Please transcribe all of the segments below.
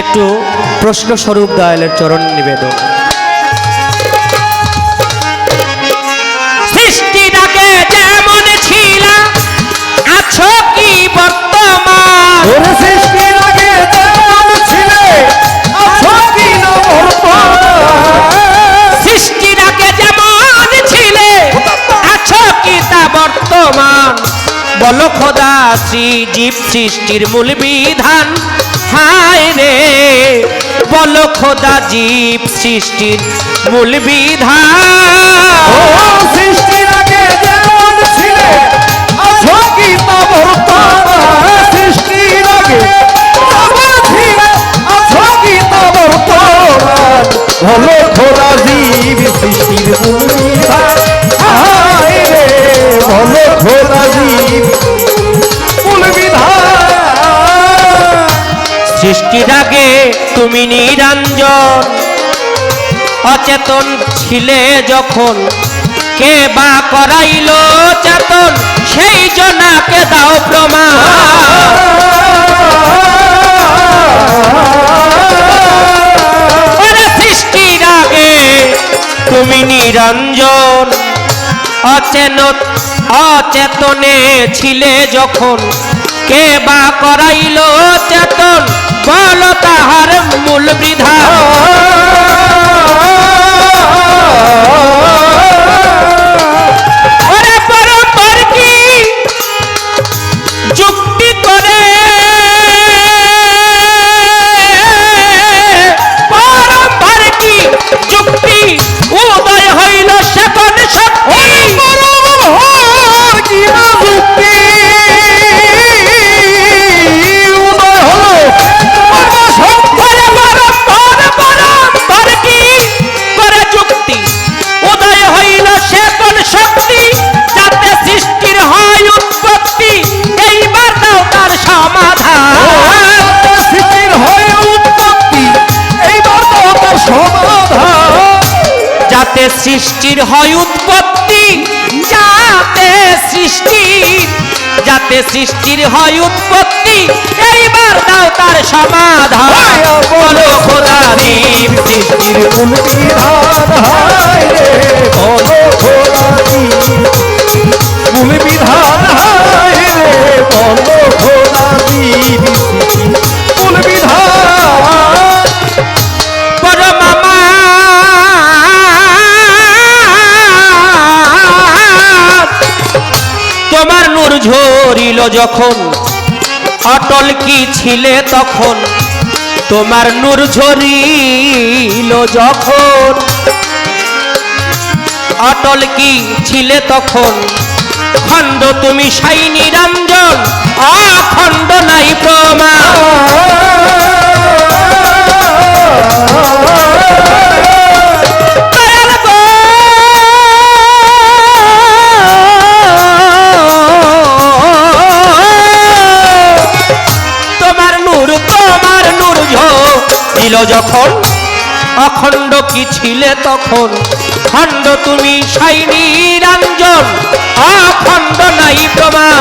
একটু প্রশ্ন স্বরূপ দয়ালের চরণ নিবেদন। সৃষ্টির যেমন ছিল আছো কি বর্তমান? ওরে সৃষ্টির আগে যেমন ছিলে আছো কি না বর্তমান? সৃষ্টির আগে যেমন ছিলে আছো কি তা বর্তমান? বলো খোদা শ্রী জীব সৃষ্টির মূল বিধান। হায় রে বলো খোদা জীব সৃষ্টির মূল বিধান। সৃষ্টির আগে তুমি নিরঞ্জন। অচেতন ছিলে যখন, কে বা করাইল চেতন? সেই জনাকে দাও প্রমাণ। তুমি নিরঞ্জন। অচেন অচেতনে ছিলে যখন, কে বা করাইল চেতন? বল তাহার মূল বিধান যাতে সৃষ্টির হয় উৎপত্তি যাতে সৃষ্টি যাতে সৃষ্টির হয় উৎপত্তি এইবার দাও তার সমাধান। বলো খোদা সৃষ্টির বড় তোমার নূর ঝরিল যখন। অটল কি ছিলে তখন? তোমার নূর ঝরিল যখন। অটল কি ছিলে তখন? খণ্ড তুমি সাইনি রঞ্জন অখণ্ড নাই প্রমাণ। অখণ্ড কি ছিলে তখন? খণ্ড তুমি সাই নিরঞ্জন অখণ্ড নাই প্রমাণ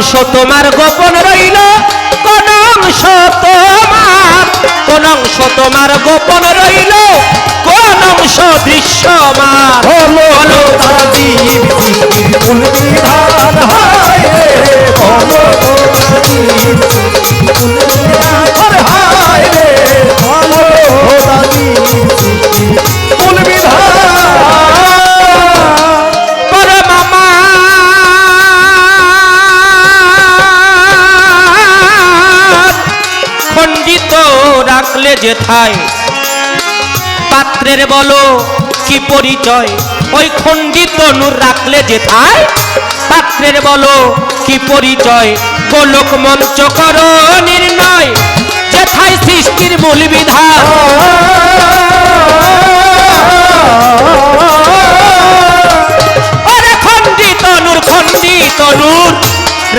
অংশ তোমার গোপন রইল কোন অংশ তোমার কোন অংশ তোমার গোপন রইল কোন অংশ দৃশ্যমান বলো বড় যেথায় পাত্রের বলো, কি পরিচয়? ওই খণ্ডিত নূর রাখলে যেথায় পাত্রের বলো, কি পরিচয়? গোলক মঞ্চ কর নির্ণয়। যেথায় সৃষ্টির মূল বিধান। খণ্ডিত নূর খণ্ডিত নূর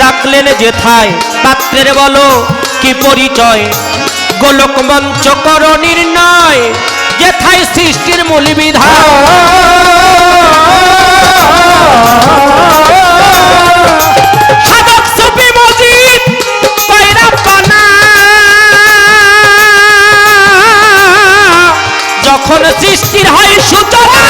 রাখলেন যেথায় পাত্রের বলো, কি পরিচয়? গোলক মঞ্চ কর নির্ণয় যেথায় সৃষ্টির মূল যখন সৃষ্টির হয় সূচনা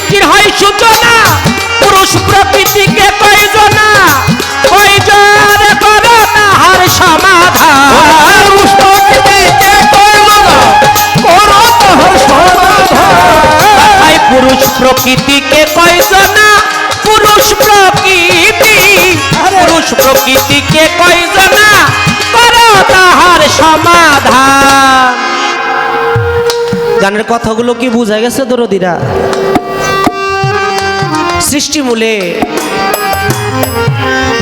সৃষ্টির হয় সূচনা পুরুষ প্রকৃতিকে কয়জনা কয়জন করো তাহার সমাধান। পুরুষ প্রকৃতিকে কয়জনা পুরুষ প্রকৃতি। পুরুষ প্রকৃতিকে কয়জনা করো তাহার সমাধান। গানের কথাগুলো কি বোঝা গেছে দরদিরা? সৃষ্টিমূলে।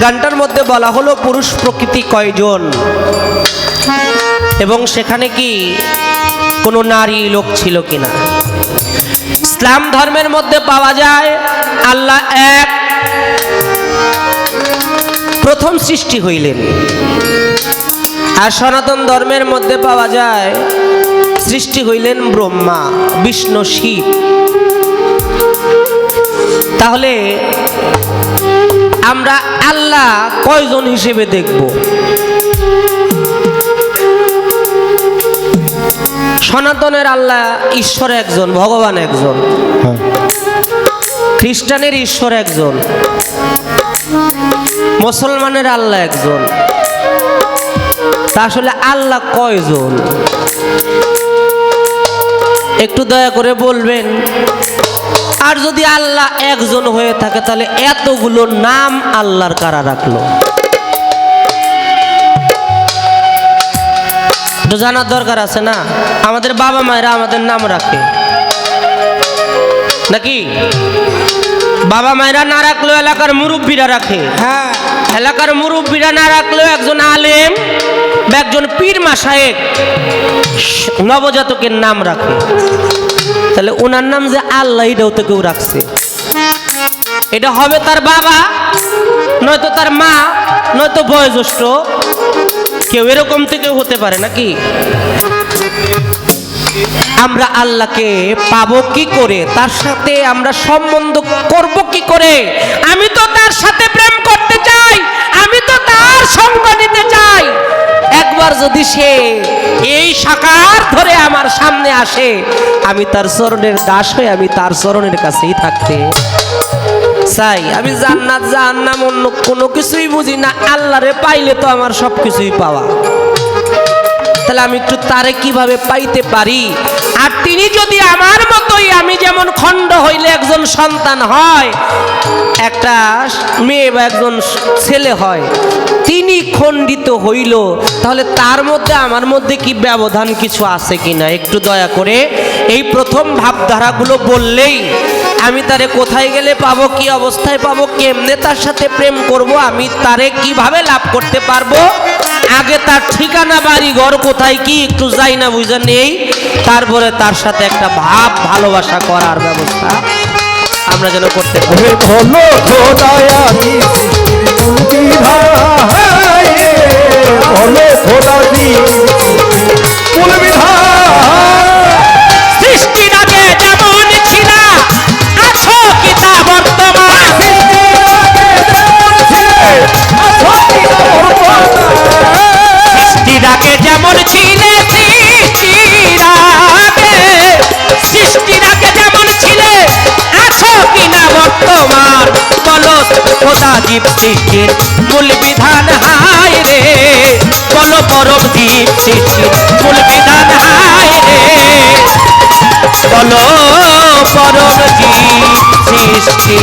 গানটার মধ্যে বলা হলো পুরুষ প্রকৃতি কয়জন? এবং সেখানে কি কোনো নারী লোক ছিল কিনা? ইসলাম ধর্মের মধ্যে পাওয়া যায়, আল্লাহ এক। প্রথম সৃষ্টি হইলেন। আর সনাতন ধর্মের মধ্যে পাওয়া যায়, সৃষ্টি হইলেন ব্রহ্মা, বিষ্ণু, শিব। তাহলে আমরা আল্লাহ কয়জন হিসেবে দেখব? সনাতনের আল্লাহ ঈশ্বর একজন ভগবান একজন। খ্রিস্টানের ঈশ্বর একজন। মুসলমানের আল্লাহ একজন। তা আসলে আল্লাহ কয়জন? একটু দয়া করে বলবেন। আর যদি আল্লাহ একজন হয়ে থাকে তাহলে এতগুলো নাম আল্লাহর কারা রাখল? জানার দরকার আছে না? আমাদের বাবা মায়েরা আমাদের নাম রাখে। নাকি? বাবা মায়েরা না রাখলেও এলাকার মুরব্বীরা রাখে। হ্যাঁ। এলাকার মুরব্বীরা না রাখলেও একজন আলেম বা একজন পীর মাসায়েক নবজাতকের নাম রাখে। তাহলে ওনার নাম যে আল্লাহ, এটাও তো কেউ রাখছে। এটা হবে তার বাবা, নয়তো তার মা, নয়তো বয়োজ্যেষ্ঠ। কেউ এরকম থেকে হতে পারে নাকি? আমরা আল্লাহকে পাবো কি করে? তার সাথে আমরা সম্বন্ধ করব কি করে? আমি তো তার সাথে প্রেম করতে চাই, আমি তো তার সঙ্গ নিতে চাই। একবার যদি সে এই সাকার ধরে আমার সামনে আসে, আমি তার চরণের দাস হয়ে আমি তার চরণের কাছেই থাকতে। চাই, আমি জান্নাত, জাহান্নাম অন্য কোনো কিছুই বুঝি না, আল্লাহরে পাইলে তো আমার সব কিছুই পাওয়া। তাহলে আমি একটু তারে কীভাবে পাইতে পারি? আর তিনি যদি আমার মতোই, আমি যেমন খণ্ড হইলে একজন সন্তান হয়, একটা মেয়ে বা একজন ছেলে হয়, তিনি খণ্ডিত হইল, তাহলে তার মধ্যে, আমার মধ্যে কি ব্যবধান কিছু আছে কিনা? একটু দয়া করে এই প্রথম ভাবধারাগুলো বললেই আমি তারে কোথায় গেলে পাবো, কি অবস্থায় পাবো, কেমনে তার সাথে প্রেম করব, আমি তারে কীভাবে লাভ করতে পারব? আগে তার ঠিকানা, বাড়ি, ঘর কোথায়, কি একটু যাই না, বুঝা নেই। তারপরে তার সাথে একটা ভাব, ভালোবাসা করার ব্যবস্থা আমরা যেন করতে পারি। খোদা জীব সৃষ্টির মূল বিধান হায় রে বলো পরম জীব সৃষ্টি মূল বিধান হায় রে বলো পরম জীব সৃষ্টি